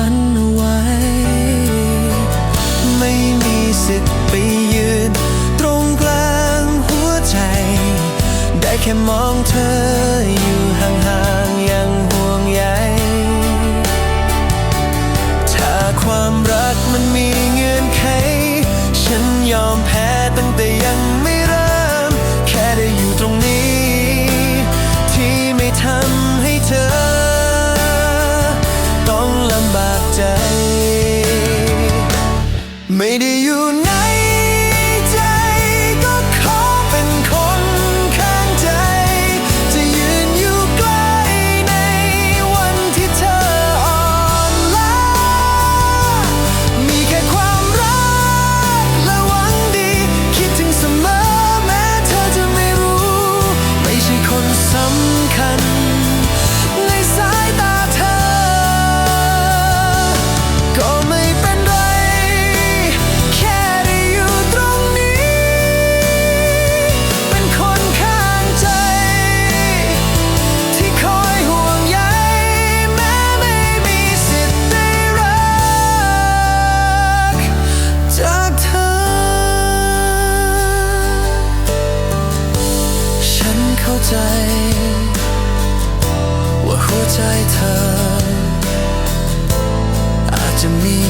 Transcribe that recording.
ฝันเอาไว้ ไม่มีสิทธิ์ไปยืน ตรงกลางหัวใจ ได้แค่มองเธออยู่ห่างๆอย่างห่วงใยถ้าความรักมันมีเงื่อนไข ฉันยอมแพ้ตั้งแต่ ใจ ว่าหัวใจเธอ อาจจะมี